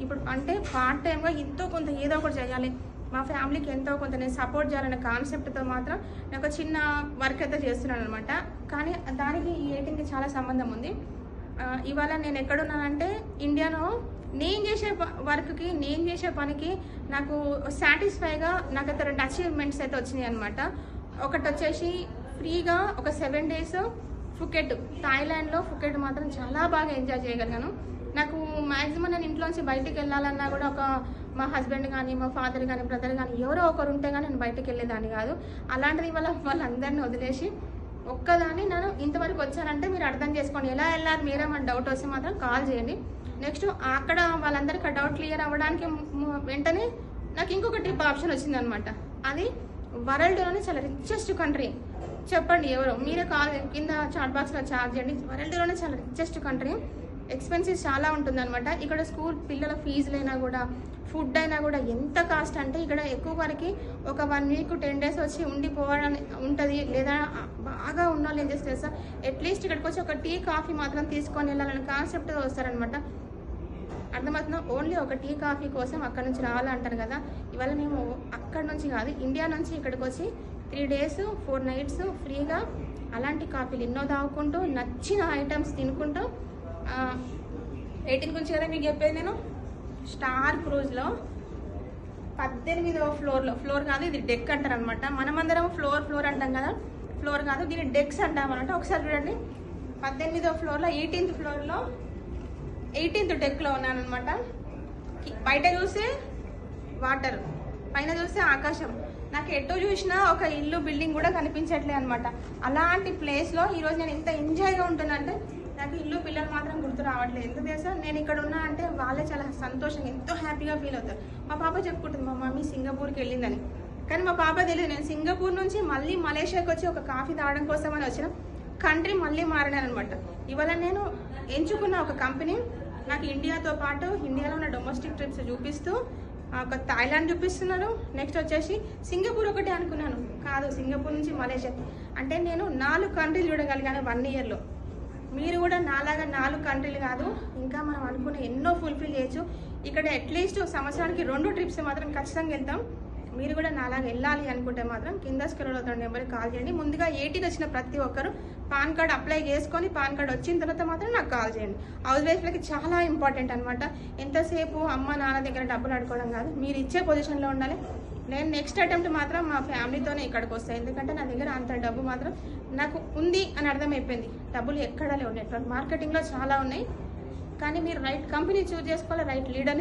ఇప్పుడు అంటే పార్ట్ టైంగా ఎంతో కొంత ఏదో ఒకటి చేయాలి. మా ఫ్యామిలీకి ఎంతో కొంత నేను సపోర్ట్ చేయాలనే కాన్సెప్ట్తో మాత్రం నేను ఒక చిన్న వర్క్ అయితే చేస్తున్నాను అనమాట కానీ దానికి ఈ ఏటింగ్కి చాలా సంబంధం ఉంది. ఇవాళ నేను ఎక్కడున్నానంటే ఇండియాలో నేను చేసే ప- వర్క్కి నేను చేసే పనికి నాకు సాటిస్ఫైగా నాకు అయితే రెండు అచీవ్మెంట్స్ అయితే వచ్చినాయి అనమాట ఒకటి వచ్చేసి ఫ్రీగా ఒక సెవెన్ డేస్ ఫుకెట్. థాయిలాండ్లో ఫుకెట్ మాత్రం చాలా బాగా ఎంజాయ్ చేయగలిగాను. నాకు మ్యాక్సిమం నేను ఇంట్లోంచి బయటికి వెళ్ళాలన్నా కూడా ఒక మా హస్బెండ్ కానీ మా ఫాదర్ కానీ బ్రదర్ కానీ ఎవరో ఒకరు ఉంటే కానీ నేను బయటకు వెళ్ళేదాన్ని కాదు. అలాంటిది వాళ్ళ వాళ్ళందరినీ వదిలేసి ఒక్కదాన్ని నేను ఇంతవరకు వచ్చానంటే మీరు అర్థం చేసుకోండి. ఎలా వెళ్ళాలి మీరే మన డౌట్ వస్తే మాత్రం కాల్ చేయండి. నెక్స్ట్ అక్కడ వాళ్ళందరికీ డౌట్ క్లియర్ అవ్వడానికి వెంటనే నాకు ఇంకొక ట్రిప్ ఆప్షన్ వచ్చిందనమాట. అది వరల్డ్లోనే చాలా రిచెస్ట్ కంట్రీ చెప్పండి ఎవరు? మీరే కాల్ కింద చాట్ బాక్స్లో చార్జ్ చేయండి. వరల్డ్లోనే చాలా రిచెస్ట్ కంట్రీ ఎక్స్పెన్సెస్ చాలా ఉంటుందన్నమాట. ఇక్కడ స్కూల్ పిల్లల ఫీజులైనా కూడా ఫుడ్ అయినా కూడా ఎంత కాస్ట్ అంటే ఇక్కడ ఎక్కువ వరకు ఒక వన్ వీక్ టెన్ డేస్ వచ్చి ఉండిపోవడం ఉంటుంది. లేదా బాగా ఉన్న వాళ్ళు ఏం చేస్తారు తెలుసా? అట్లీస్ట్ ఇక్కడికి వచ్చి ఒక టీ కాఫీ మాత్రం తీసుకొని వెళ్ళాలని కాన్సెప్ట్ వస్తారనమాట అర్థమవుతుందా? ఓన్లీ ఒక టీ కాఫీ కోసం అక్కడ నుంచి రావాలంటారు కదా. ఇవాళ మేము అక్కడ నుంచి కాదు ఇండియా నుంచి ఇక్కడికి వచ్చి త్రీ డేస్ ఫోర్ నైట్స్ ఫ్రీగా అలాంటి కాఫీలు ఎన్నో తాగుకుంటూ నచ్చిన ఐటమ్స్ తినుకుంటూ ఎయిటీన్ గురించి కదా మీకు చెప్పేది నేను? స్టార్ క్రూజ్లో పద్దెనిమిదవ ఫ్లోర్లో ఫ్లోర్ కాదు ఇది డెక్ అంటారు అనమాట మనమందరం ఫ్లోర్ ఫ్లోర్ అంటాం కదా. ఫ్లోర్ కాదు దీన్ని డెక్స్ అంటాం అనమాట ఒకసారి చూడండి. పద్దెనిమిదవ ఫ్లోర్లో ఎయిటీన్త్ ఫ్లోర్లో ఎయిటీన్త్ టెక్లో ఉన్నాను అనమాట బయట చూస్తే వాటర్ పైన చూస్తే ఆకాశం. నాకు ఎటు చూసినా ఒక ఇల్లు బిల్డింగ్ కూడా కనిపించట్లే అనమాట అలాంటి ప్లేస్లో ఈరోజు నేను ఇంత ఎంజాయ్గా ఉంటున్నానంటే నాకు ఇల్లు పిల్లలు మాత్రం గుర్తు రావట్లేదు. ఎందుకు తెలుసా? నేను ఇక్కడ ఉన్నా అంటే వాళ్ళే చాలా సంతోషంగా ఎంతో హ్యాపీగా ఫీల్ అవుతారు. మా పాప చెప్పుకుంటుంది మా మమ్మీ సింగపూర్కి వెళ్ళిందని. కానీ మా పాప తెలియదు నేను సింగపూర్ నుంచి మళ్ళీ మలేషియాకి వచ్చి ఒక కాఫీ తాగడం కోసం అని వచ్చిన. కంట్రీ మళ్ళీ మారినాను అనమాట ఇవాళ నేను ఎంచుకున్న ఒక కంపెనీ నాకు ఇండియాతో పాటు ఇండియాలో ఉన్న డొమెస్టిక్ ట్రిప్స్ చూపిస్తూ ఒక థాయిలాండ్ చూపిస్తున్నారు. నెక్స్ట్ వచ్చేసి సింగపూర్ ఒకటి అనుకున్నాను. కాదు సింగపూర్ నుంచి మలేషియా. అంటే నేను నాలుగు కంట్రీలు చూడగలిగాను వన్ ఇయర్లో. మీరు కూడా నాలాగా నాలుగు కంట్రీలు కాదు ఇంకా మనం అనుకున్న ఎన్నో ఫుల్ఫిల్ చేయొచ్చు. ఇక్కడ అట్లీస్ట్ సంవత్సరానికి రెండు ట్రిప్స్ మాత్రం ఖచ్చితంగా వెళ్తాం. మీరు కూడా నాలాగా వెళ్ళాలి అనుకుంటే మాత్రం కింద స్క్రోల్ అవుతున్న నెంబర్కి కాల్ చేయండి. ముందుగా ఎయిటీన్ వచ్చిన ప్రతి ఒక్కరు పాన్ కార్డ్ అప్లై చేసుకొని పాన్ కార్డ్ వచ్చిన తర్వాత మాత్రం నాకు కాల్ చేయండి. హౌస్ వైఫ్లకి చాలా ఇంపార్టెంట్ అనమాట ఎంతసేపు అమ్మ నాన్న దగ్గర డబ్బులు అడుకోవడం కాదు. మీరు ఇచ్చే పొజిషన్లో ఉండాలి. నేను నెక్స్ట్ అటెంప్ట్ మాత్రం మా ఫ్యామిలీతోనే ఇక్కడికి వస్తాయి ఎందుకంటే నా దగ్గర అంత డబ్బు మాత్రం నాకు ఉంది అని అర్థమైపోయింది. డబ్బులు ఎక్కడా లేవు. నెట్వర్క్ మార్కెటింగ్లో చాలా ఉన్నాయి. కానీ మీరు రైట్ కంపెనీ చూజ్ చేసుకోవాలి. రైట్ లీడర్ని